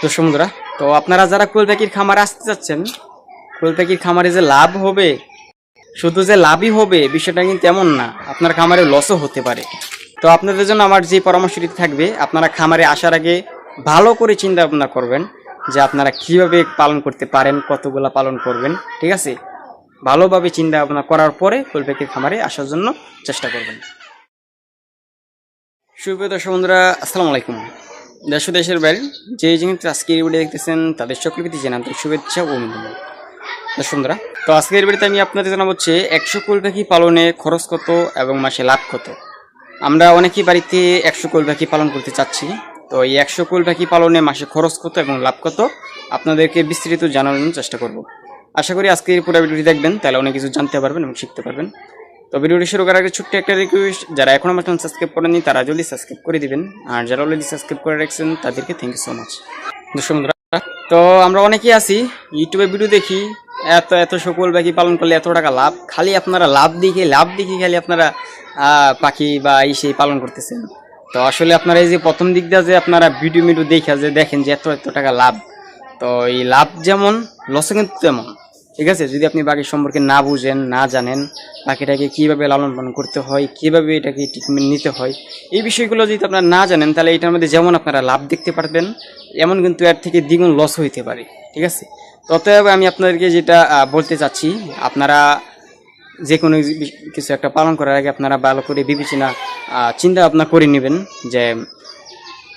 তো সমুদ্রা তো আপনারা যারা কোয়েল পাখির খামারে আসতে চাচ্ছেন কোয়েল পাখির খামারে যে লাভ হবে, শুধু যে লাভই হবে, বিষয়টা কিন্তু এমন না, আপনার খামারে লসও হতে পারে। তো আপনাদের জন্য আমার যে পরামর্শটি থাকবে, আপনারা খামারে আসার আগে ভালো করে চিন্তা ভাবনা করবেন যে আপনারা কীভাবে পালন করতে পারেন, কতগুলা পালন করবেন, ঠিক আছে? ভালোভাবে চিন্তা ভাবনা করার পরে কোয়েল পাখির খামারে আসার জন্য চেষ্টা করবেন। সুপ্রিয় দর্শক বন্ধুরা, আসসালামু আলাইকুম। দেশ দেশের বাইরে যে যেখানে আজকের ভিডিও দেখতেছেন, তাদের সকল প্রতি জানাতে শুভেচ্ছা ও অভিনন্দন। বন্ধুরা তো আজকের ভিডিওতে আমি আপনাদের জানাব হচ্ছে, একশো কোল পাখি পালনে খরচ কত এবং মাসে লাভ কত? আমরা অনেকেই বাড়িতে একশো কোল পাখি পালন করতে চাচ্ছি। তো এই একশো কোল পাখি পালনে মাসে খরচ কত এবং লাভ কত? আপনাদেরকে বিস্তারিত জানানোর চেষ্টা করব। আশা করি আজকের পুরো ভিডিওটি দেখবেন, তাহলে অনেক কিছু জানতে পারবেন এবং শিখতে পারবেন। তো ভিডিওটি শুরু করার আগে ছোট্ট একটা রিকোয়েস্ট যারা এখনও আমার চ্যানেল সাবস্ক্রাইব করেনি তারা জলদি সাবস্ক্রাইব করে দিবেন। আর যারা অলরেডি সাবস্ক্রাইব করে রাখছেন তাদেরকে থ্যাংক ইউ সো মাচ দর্শক বন্ধুরা, তো আমরা অনেকেই আছি ইউটিউবে ভিডিও দেখি এত এত সকল পাখি পালন করলে এত টাকা লাভ খালি আপনারা লাভ দেখে লাভ দেখে খালি আপনারা পাখি বা এই সেই পালন করতেছেন। তো আসলে আপনারা এই যে প্রথম দিক দিয়ে যে আপনারা ভিডিও মিডিও দেখে যে দেখেন যে এত এত টাকা লাভ তো এই লাভ যেমন লসও কিন্তু তেমন। ঠিক আছে? যদি আপনি পাখি সম্পর্কে না বুঝেন, না জানেন পাখিটাকে কীভাবে লালন পালন করতে হয়, কীভাবে এটাকে ট্রিটমেন্ট নিতে হয়, এই বিষয়গুলো যদি আপনারা না জানেন, তাহলে এটার মধ্যে যেমন আপনারা লাভ দেখতে পারবেন, এমন কিন্তু এর থেকে দ্বিগুণ লস হইতে পারে, ঠিক আছে? ততএব আমি আপনাদেরকে যেটা বলতে চাচ্ছি, আপনারা যে কোনো কিছু একটা পালন করার আগে আপনারা ভালো করে বিবেচনা চিন্তা ভাবনা করে নেবেন যে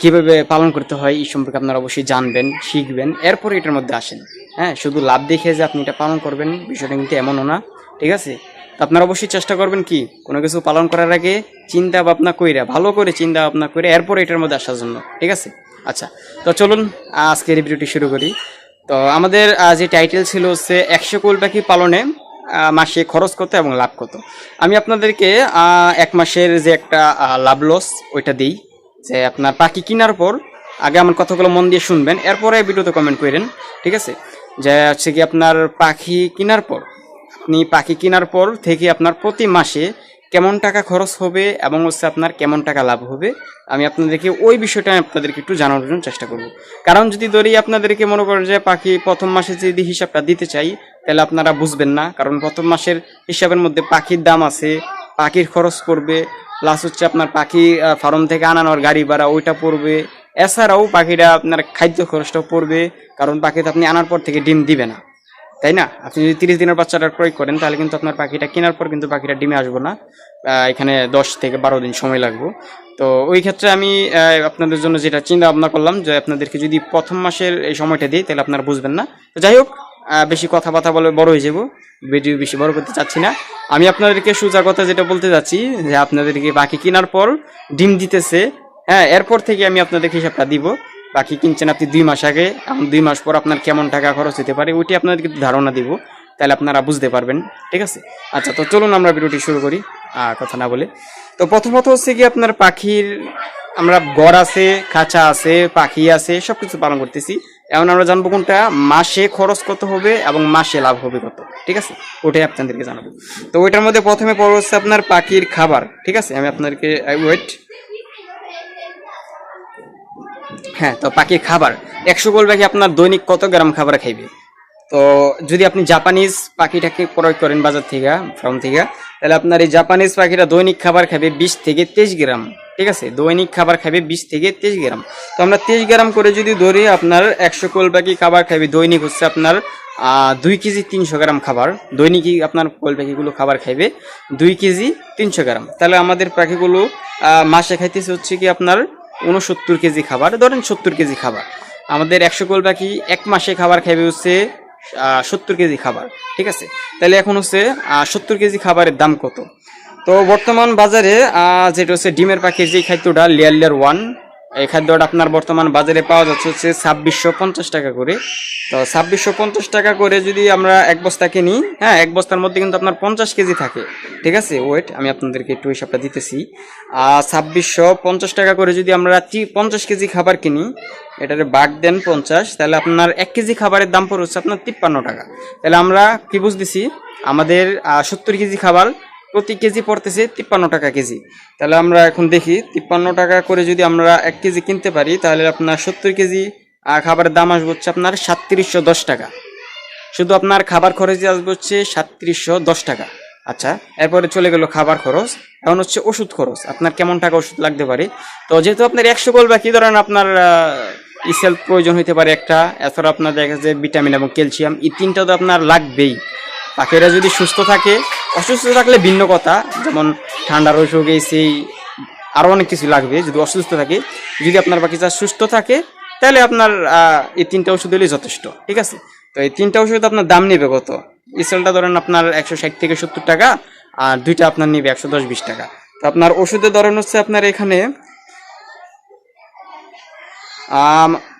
কীভাবে পালন করতে হয়, এই সম্পর্কে আপনারা অবশ্যই জানবেন, শিখবেন, এরপরে এটার মধ্যে আসেন। হ্যাঁ শুধু লাভ দেখে যে আপনি এটা পালন করবেন, বিষয়টা কিন্তু এমনও না, ঠিক আছে? তো আপনারা অবশ্যই চেষ্টা করবেন কি, কোনো কিছু পালন করার আগে চিন্তা ভাবনা কইরা, ভালো করে চিন্তা ভাবনা করে এরপরে এটার মধ্যে আসার জন্য, ঠিক আছে? আচ্ছা তো চলুন, আজকের ভিডিওটি শুরু করি। তো আমাদের যে টাইটেল ছিল হচ্ছে একশো কোল পাখি পালনে মাসে খরচ কত এবং লাভ কত? আমি আপনাদেরকে এক মাসের যে একটা লাভ লস ওইটা দিই, যে আপনার পাখি কেনার পর আগে আমার কথাগুলো মন দিয়ে শুনবেন, এরপরে ভিডিওতে কমেন্ট করেন ঠিক আছে? যে হচ্ছে কি আপনার পাখি কেনার পর, আপনি পাখি কেনার পর থেকে আপনার প্রতি মাসে কেমন টাকা খরচ হবে এবং হচ্ছে আপনার কেমন টাকা লাভ হবে, আমি আপনাদেরকে ওই বিষয়টা আপনাদেরকে একটু জানানোর জন্য চেষ্টা করব। কারণ যদি ধরি আপনাদেরকে মনে করেন যে পাখি প্রথম মাসে যদি হিসাবটা দিতে চাই, তাহলে আপনারা বুঝবেন না। কারণ প্রথম মাসের হিসাবের মধ্যে পাখির দাম আছে, পাখির খরচ পড়বে প্লাস হচ্ছে আপনার পাখি ফার্ম থেকে আনানোর গাড়ি ভাড়া ওইটা পড়বে এছাড়াও পাখিটা আপনার খাদ্য খরচটাও পড়বে, কারণ পাখি তো আপনি আনার পর থেকে ডিম দিবে না। তাই না? আপনি যদি তিরিশ দিনের বাচ্চাটা ক্রয় করেন, তাহলে কিন্তু আপনার পাখিটা কেনার পর কিন্তু পাখিটা ডিমে আসব না। এখানে দশ থেকে বারো দিন সময় লাগবে। তো ওই ক্ষেত্রে আমি আপনাদের জন্য যেটা চিন্তা ভাবনা করলাম, যে আপনাদেরকে যদি প্রথম মাসের এই সময়টা দিই, তাহলে আপনারা বুঝবেন না। তো যাই হোক বেশি কথাবার্তা বলে বড় হয়ে যাব, ভিডিও বেশি বড় করতে চাচ্ছি না। আমি আপনাদেরকে সোজা কথা যেটা বলতে চাচ্ছি যে আপনাদেরকে পাখি কেনার পর ডিম দিতেছে হ্যাঁ এরপর থেকে আমি আপনাদেরকে হিসাবটা দিব। বাকি কিনছেন আপনি দুই মাস আগে। এখন দুই মাস পর আপনার কেমন টাকা খরচ হতে পারে, ওইটি আপনাদেরকে ধারণা দিব। তাহলে আপনারা বুঝতে পারবেন, ঠিক আছে? আচ্ছা তো চলুন আমরা ভিডিওটি শুরু করি কথা না বলে। তো প্রথমত হচ্ছে কি আপনার পাখির, আমরা গড় আছে, খাঁচা আছে, পাখি আছে সব কিছু পালন করতেছি। এখন আমরা জানব কোনটা, মাসে খরচ কত হবে এবং মাসে লাভ হবে কত, ঠিক আছে? ওটাই আপনাদেরকে জানাব। তো ওইটার মধ্যে প্রথমে পড়ো হচ্ছে আপনার পাখির খাবার, ঠিক আছে? আমি আপনাদেরকে ওয়েট হ্যাঁ তো পাখির খাবার। একশো গোল পাখি আপনার দৈনিক কত গ্রাম খাবার খাইবে? তো যদি আপনি জাপানিজ পাখিটাকে ক্রয় করেন বাজার থেকে ফার্ম থেকে, তাহলে আপনার এই জাপানিজ পাখিটা দৈনিক খাবার খাবে বিশ থেকে তেইশ গ্রাম। ঠিক আছে? দৈনিক খাবার খাবে বিশ থেকে তেইশ গ্রাম। তো আমরা তেইশ গ্রাম করে যদি ধরি, আপনার একশো কোল পাখি খাবার খাবে দৈনিক হচ্ছে আপনার দুই কেজি তিনশো গ্রাম খাবার। দৈনিকই আপনার কোল পাখিগুলো খাবার খাইবে দুই কেজি তিনশো গ্রাম। তাহলে আমাদের পাখিগুলো মাসে খাইতেছে হচ্ছে কি আপনার উনসত্তর কেজি খাবার, ধরেন সত্তর কেজি খাবার। আমাদের একশো কোল পাখি এক মাসে খাবার খাইবে হচ্ছে সত্তর কেজি খাবার, ঠিক আছে? তাহলে এখন হচ্ছে সত্তর কেজি খাবারের দাম কত? তো বর্তমান বাজারে যেটা হচ্ছে ডিমের পাখির যে খাদ্যটা লেয়ার লেয়ার ওয়ান এই খাদ্যটা আপনার বর্তমান বাজারে পাওয়া যাচ্ছে হচ্ছে ছাব্বিশশো পঞ্চাশ টাকা করে। তো ছাব্বিশশো পঞ্চাশ টাকা করে যদি আমরা এক বস্তা কিনি হ্যাঁ এক বস্তার মধ্যে কিন্তু আপনার পঞ্চাশ কেজি থাকে। ঠিক আছে? ওয়েট আমি আপনাদেরকে একটু হিসাবটা দিতেছি। আর ছাব্বিশশো পঞ্চাশ টাকা করে যদি আমরা পঞ্চাশ কেজি খাবার কিনি, এটারে বাদ দেন পঞ্চাশ, তাহলে আপনার এক কেজি খাবারের দাম পড়ে হচ্ছে আপনার তিপ্পান্ন টাকা। তাহলে আমরা কি বুঝতেছি? আমাদের সত্তর কেজি খাবার প্রতি কেজি পড়তেছে তিপ্পান্ন টাকা কেজি। তাহলে আমরা এখন দেখি, তিপ্পান্ন টাকা করে যদি আমরা এক কেজি কিনতে পারি, তাহলে আপনার সত্তর কেজি খাবারের দাম আসবে হচ্ছে আপনার সাতত্রিশশো দশ টাকা। শুধু আপনার খাবার খরচ আসবে হচ্ছে সাতত্রিশশো দশ টাকা। আচ্ছা এরপরে চলে গেল খাবার খরচ। এখন হচ্ছে ওষুধ খরচ। আপনার কেমন টাকা ওষুধ লাগতে পারে? তো যেহেতু আপনার একশো গোল বা কি ধরেন আপনার ইসেল প্রয়োজন হতে পারে একটা, এছাড়া আপনার দেখা যাচ্ছে ভিটামিন এবং ক্যালসিয়াম, এই তিনটা তো আপনার লাগবেই। পাখিরা যদি সুস্থ থাকে অসুস্থ থাকলে ভিন্ন কথা, যেমন ঠান্ডার অসুখ এই সেই আরও অনেক কিছু লাগবে, যদি অসুস্থ থাকে। যদি আপনার বাকিটা সুস্থ থাকে, তাহলে আপনার এই তিনটা ওষুধ হলেই যথেষ্ট, ঠিক আছে? তো এই তিনটা ওষুধ আপনার দাম নেবে কত? ইসেলটা ধরেন আপনার একশো ষাট থেকে সত্তর টাকা, আর দুইটা আপনার নেবে একশো দশ বিশ টাকা। তো আপনার ওষুধের ধরন হচ্ছে আপনার এখানে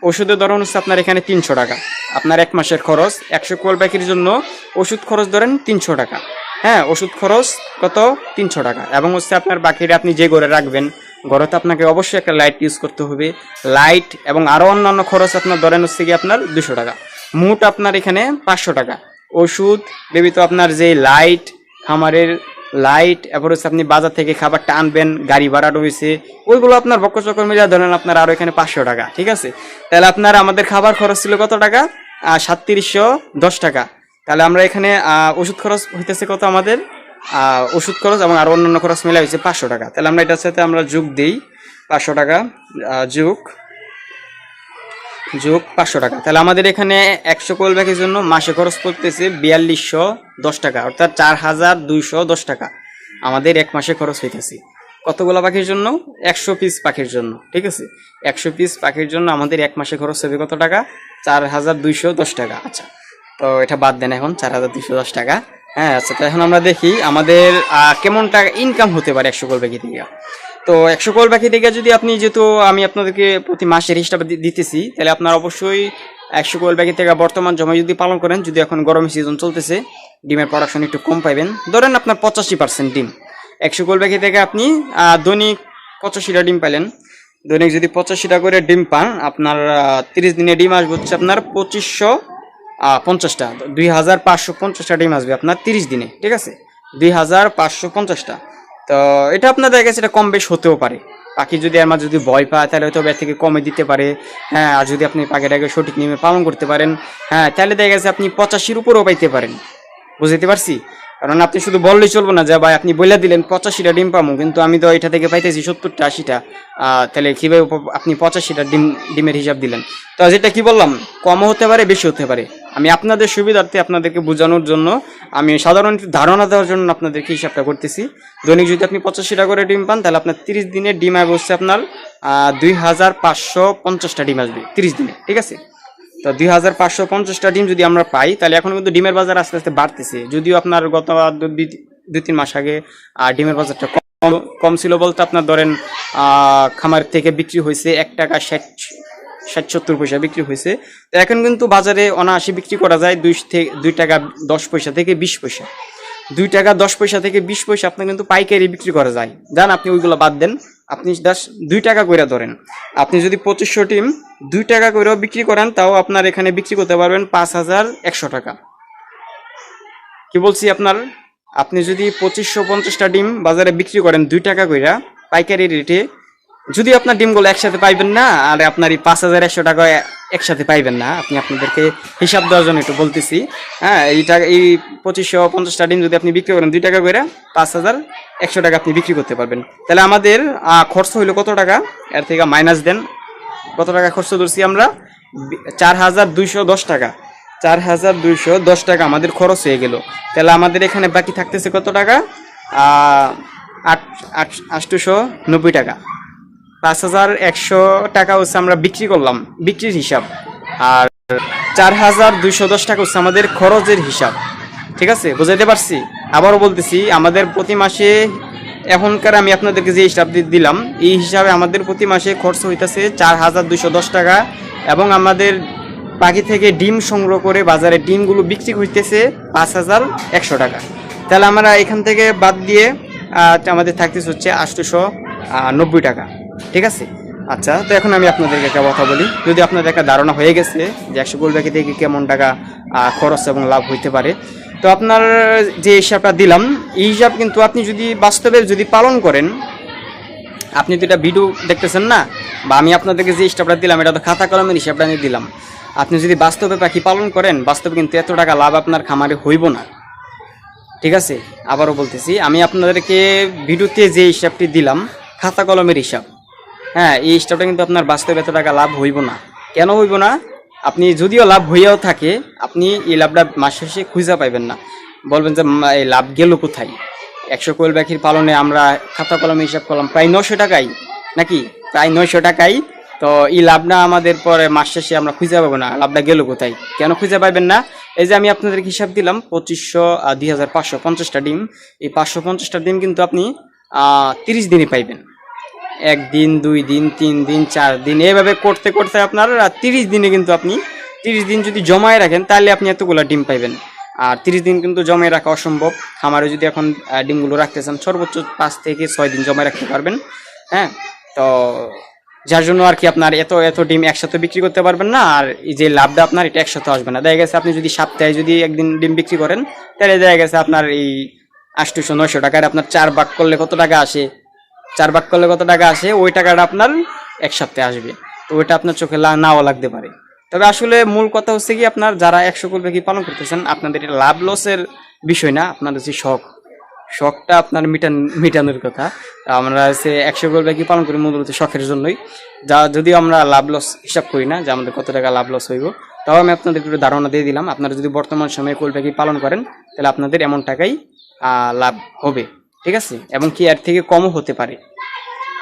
ওষুধের ধরন হচ্ছে আপনার এখানে তিনশো টাকা। আপনার এক মাসের খরচ, একশো কোয়াল প্যাকের জন্য ওষুধ খরচ ধরেন তিনশো টাকা। হ্যাঁ ওষুধ খরচ কত? তিনশো টাকা। এবং হচ্ছে আপনার বাকিটা আপনি যে ঘরে রাখবেন ঘরেতে আপনাকে অবশ্যই একটা লাইট ইউজ করতে হবে। লাইট এবং আরও অন্যান্য খরচ আপনার ধরেন হচ্ছে কি আপনার দুশো টাকা। মোট আপনার এখানে পাঁচশো টাকা। ওষুধ, বেবিত আপনার যে লাইট খামারের লাইট এরপর হচ্ছে আপনি বাজার থেকে খাবারটা আনবেন, গাড়ি ভাড়া রয়েছে, ওইগুলো আপনার বক্ষ চক্কর মিলিয়ে ধরেন আপনার আরও এখানে পাঁচশো টাকা, ঠিক আছে? তাহলে আপনার আমাদের খাবার খরচ ছিল কত টাকা? সাতত্রিশশো দশ টাকা। তাহলে আমরা এখানে ওষুধ খরচ হইতেছে কত আমাদের? ওষুধ খরচ এবং আর অন্যান্য খরচ মিলে হয়েছে পাঁচশো টাকা। তাহলে আমরা এটার সাথে আমরা যোগ দিই, পাঁচশো টাকা যোগ যোগ পাঁচশো টাকা। তাহলে আমাদের এখানে একশো কোল ব্যাগের জন্য মাসে খরচ পড়তেছে বিয়াল্লিশশো দশ টাকা, অর্থাৎ চার হাজার দুইশো দশ টাকা আমাদের এক মাসে খরচ হইতেছে। কতগুলো পাখির জন্য? একশো পিস পাখির জন্য, ঠিক আছে? একশো পিস পাখির জন্য আমাদের এক মাসে খরচ হবে কত টাকা? চার হাজার দুইশো দশ টাকা। আচ্ছা তো এটা বাদ দেন এখন, চার হাজার দুইশো দশ টাকা। হ্যাঁ আচ্ছা তো এখন আমরা দেখি আমাদের কেমন টাকা ইনকাম হতে পারে একশো কোল ব্যাগি থেকে। তো একশো কোল পাখি থেকে যদি আপনি যেহেতু আমি আপনাদেরকে প্রতি মাসের হিসাব দিতেছি, তাহলে আপনার অবশ্যই একশো কোল পাখি থেকে বর্তমান জমা যদি পালন করেন, যদি এখন গরমের সিজন চলতেছে, ডিমের প্রোডাকশন একটু কম পাইবেন। ধরেন আপনার পঁচাশি পার্সেন্ট ডিম। একশো কল পাখি থেকে আপনি দৈনিক পঁচাশিটা ডিম পাইলেন। দৈনিক যদি পঁচাশিটা করে ডিম পান, আপনার তিরিশ দিনে ডিম আসবে হচ্ছে আপনার পঁচিশশো পঞ্চাশটা। দুই হাজার পাঁচশো পঞ্চাশটা ডিম আসবে আপনার তিরিশ দিনে, ঠিক আছে? দুই হাজার পাঁচশো পঞ্চাশটা। তো এটা আপনার দেখা গেছে এটা কম বেশ হতেও পারে। পাখি যদি আমার যদি ভয় পায়, তাহলে হয়তো এর থেকে কমে দিতে পারে। হ্যাঁ আর যদি আপনি পাখিটাকে সঠিক নিয়মে পালন করতে পারেন হ্যাঁ তাহলে দেখা গেছে আপনি পঁচাশির উপরেও পাইতে পারেন। বুঝতে পারছি? কারণ আপনি শুধু বললেই চলবো না, যে ভাই আপনি বলে দিলেন, পঁচাশিটা ডিম পাবো কিন্তু আমি তো এটা থেকে পাইতেছি সত্তরটা, আশিটা। তাহলে কীভাবে আপনি পঁচাশিটা ডিম, ডিমের হিসাব দিলেন? তো যেটা কি বললাম? কমও হতে পারে বেশি হতে পারে। আমি আপনাদের সুবিধার্থে আপনাদেরকে বোঝানোর জন্য, আমি সাধারণ ধারণা দেওয়ার জন্য আপনাদেরকে হিসাবটা করতেছি। দৈনিক যদি আপনি পঁচাশিটা করে ডিম পান, তাহলে আপনার তিরিশ দিনে ডিম আসবে হচ্ছে আপনার দুই হাজার পাঁচশো পঞ্চাশটা ডিম আসবে, তিরিশ দিনে, ঠিক আছে? তো দুই হাজার পাঁচশো পঞ্চাশটা ডিম যদি আমরা পাই, তাহলে এখন কিন্তু ডিমের বাজার আস্তে আস্তে বাড়তেছে। যদিও আপনার গত দুই তিন মাস আগে ডিমের বাজারটা কম কম ছিল বলতে আপনার ধরেন খামার থেকে বিক্রি হয়েছে এক টাকা ষাট ষাট সত্তর পয়সা বিক্রি হয়েছে। তো এখন কিন্তু বাজারে অনায়াসে বিক্রি করা যায় দুই থেকে দুই টাকা দশ পয়সা থেকে বিশ পয়সা। দুই টাকা দশ পয়সা থেকে বিশ পয়সা আপনার কিন্তু পাইকারি বিক্রি করা যায়। যান, আপনি ওইগুলো বাদ দেন। আপনি দাস দুই টাকা করে ধরেন। আপনি যদি পঁচিশশো টিম দুই টাকা করেও বিক্রি করেন, তাও আপনার এখানে বিক্রি করতে পারবেন পাঁচ হাজার একশো টাকা। কি বলছি আপনার? আপনি যদি পঁচিশশো পঞ্চাশটা ডিম বাজারে বিক্রি করেন দুই টাকা কইরা, পাইকারি রেটে যদি আপনার ডিমগুলো একসাথে পাইবেন না, আর আপনার এই পাঁচ হাজার একশো টাকা একসাথে পাইবেন না, আপনি আপনাদেরকে হিসাব দেওয়ার জন্য একটু বলতেছি। হ্যাঁ এই টাকা এই পঁচিশশো পঞ্চাশটা ডিম যদি আপনি বিক্রি করেন দুই টাকা করে, পাঁচ হাজার একশো টাকা আপনি বিক্রি করতে পারবেন। তাহলে আমাদের খরচ হইল কত টাকা? এর থেকে মাইনাস দেন। কত টাকা খরচ ধরছি আমরা? চার হাজার দুইশো দশ টাকা। চার হাজার দুইশো দশ টাকা আমাদের খরচ হয়ে গেল। তাহলে আমাদের এখানে বাকি থাকতেছে কত টাকা? আট আট আটশোশো নব্বই টাকা। পাঁচ হাজার একশো টাকা হচ্ছে আমরা বিক্রি করলাম, বিক্রির হিসাব। আর চার হাজার দুইশো দশ টাকা হচ্ছে আমাদের খরচের হিসাব। ঠিক আছে? বুঝাইতে পারছি? আবারও বলতেছি, আমাদের প্রতি মাসে এখনকার আমি আপনাদেরকে যে হিসাব দিলাম, এই হিসাবে আমাদের প্রতি মাসে খরচ হইতেছে চার হাজার দুইশো দশ টাকা এবং আমাদের পাখি থেকে ডিম সংগ্রহ করে বাজারে ডিমগুলো বিক্রি হইতেছে পাঁচ হাজার একশো টাকা। তাহলে আমরা এখান থেকে বাদ দিয়ে আমাদের থাকতেছে হচ্ছে আটশোশো নব্বই টাকা। ঠিক আছে? আচ্ছা তো এখন আমি আপনাদেরকে একটা কথা বলি। যদি আপনাদের একটা ধারণা হয়ে গেছে যে একশো গোল ব্যাগে থেকে কেমন টাকা খরচ এবং লাভ হইতে পারে, তো আপনার যে হিসাবটা দিলাম, এই হিসাব কিন্তু আপনি যদি বাস্তবে যদি পালন করেন, আপনি তো এটা ভিডিও দেখতেছেন না, বা আমি আপনাদেরকে যে হিসাবটা দিলাম, এটা তো খাতা কলমের হিসাবটা আমি দিলাম। আপনি যদি বাস্তবে পাখি পালন করেন, বাস্তবে কিন্তু এত টাকা লাভ আপনার খামারে হইব না। ঠিক আছে? আবারও বলতেছি, আমি আপনাদেরকে ভিডিওতে যে হিসাবটি দিলাম, খাতা কলমের হিসাব হ্যাঁ এই হিসাবটা কিন্তু আপনার বাস্তবে এত টাকা লাভ হইব না। কেন হইব না? আপনি যদিও লাভ হইয়াও থাকে, আপনি এই লাভটা মাস শেষে খুঁজে পাইবেন না। বলবেন যে এই লাভ গেল কোথায়? একশো কোয়েল পাখির পালনে আমরা খাতা কলমে হিসাব করলাম, প্রায় নশো টাকাই। নাকি? প্রায় নয়শো টাকাই। তো এই লাভটা আমাদের পরে মাস শেষে আমরা খুঁজে পাবো না, লাভটা গেল কোথায়? কেন খুঁজে পাবেন না? এই যে আমি আপনাদের হিসাব দিলাম, পঁচিশশো দুই হাজার পাঁচশো পঞ্চাশটা ডিম। এই পাঁচশো পঞ্চাশটা ডিম কিন্তু আপনি তিরিশ দিনে পাইবেন। একদিন, দুই দিন, তিন দিন, চার দিন এভাবে করতে করতে আপনার তিরিশ দিনে কিন্তু আপনি তিরিশ দিন যদি জমায় রাখেন, তাহলে আপনি এতগুলো ডিম পাইবেন। আর তিরিশ দিন কিন্তু জমায় রাখা অসম্ভব। খামারে যদি এখন ডিমগুলো রাখতে চান, সর্বোচ্চ পাঁচ থেকে ছয় দিন জমায় রাখতে পারবেন। হ্যাঁ? তো যার জন্য আর কি আপনার এত এত ডিম একসাথে বিক্রি করতে পারবেন না, আর যে লাভটা আপনার, এটা একসাথে আসবে না। দেখা গেছে আপনি যদি সপ্তাহে যদি একদিন ডিম বিক্রি করেন, তাহলে দেখা গেছে আপনার এই আটশোশো নয়শো টাকার আপনার চার ভাগ করলে কত টাকা আসে? চার ভাগ করলে কত টাকা আসে? ওই টাকাটা আপনার এক সপ্তাহে আসবে। তো ওইটা আপনার চোখে নাও লাগতে পারে। তবে আসলে মূল কথা হচ্ছে কি, আপনার যারা একশো কুল পাখি পালন করতেছেন, আপনাদের এটা লাভ লসের বিষয় না, আপনাদের যে শখ। শখটা আপনার মিটান মিটানোর কথা। আমরা হচ্ছে একশো কুল পাখি পালন করি, মূলত শখের জন্যই। যা যদিও আমরা লাভ লস হিসাব করি না, যে আমাদের কত টাকা লাভ লস হইব, তাও আমি আপনাদের একটু ধারণা দিয়ে দিলাম। আপনারা যদি বর্তমান সময়ে কুল পাখি পালন করেন, তাহলে আপনাদের এমন টাকাই লাভ হবে। ঠিক আছে? এবং কি এর থেকে কমও হতে পারে।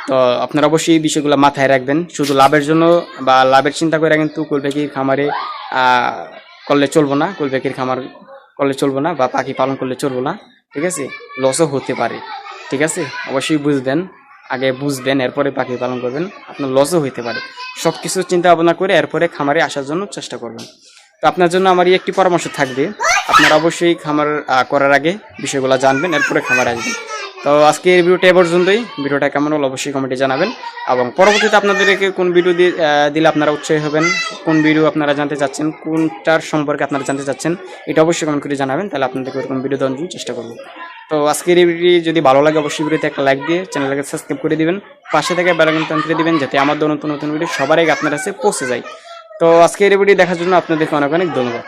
তো আপনারা অবশ্যই এই বিষয়গুলো মাথায় রাখবেন। শুধু লাভের জন্য বা লাভের চিন্তা করে কিন্তু কুলপাখির খামারে করলে চলবো না। কুলপাখির খামার করলে চলবো না বা পাখি পালন করলে চলবো না। ঠিক আছে? লসও হতে পারে। ঠিক আছে? অবশ্যই বুঝবেন, আগে বুঝবেন, এরপরে পাখি পালন করবেন। আপনার লসও হইতে পারে। সব কিছু চিন্তা ভাবনা করে এরপরে খামারে আসার জন্য চেষ্টা করবেন। তো আপনার জন্য আমার একটি পরামর্শ থাকবে। আপনারা অবশ্যই খামার করার আগে বিষয়গুলো জানবেন, এরপরে খামারে আসবেন। তো আজকে এই ভিডিওটা এ পর্যন্তই। ভিডিওটা কেমন হলো অবশ্যই কমেন্টে জানাবেন। এবং পরবর্তীতে আপনাদেরকে কোন ভিডিও দিলে আপনারা উৎসাহী হবেন, কোন ভিডিও আপনারা জানতে চাচ্ছেন, কোনটার সম্পর্কে আপনারা জানতে চাচ্ছেন, এটা অবশ্যই কমেন্ট করে জানাবেন। তাহলে আপনাদেরকে ওরকম ভিডিও দেওয়ার জন্য চেষ্টা করব। তো আজকের এই ভিডিও যদি ভালো লাগে, অবশ্যই ভিডিওতে একটা লাইক দিয়ে চ্যানেলটাকে সাবস্ক্রাইব করে দিবেন। পাশে থেকে বেলাকন তন্ত্রে দিবেন, যাতে আমার নতুন নতুন ভিডিও সবার আগে আপনার কাছে পৌঁছে যায়। তো আজকের এই ভিডিও দেখার জন্য আপনাদেরকে অনেক অনেক ধন্যবাদ।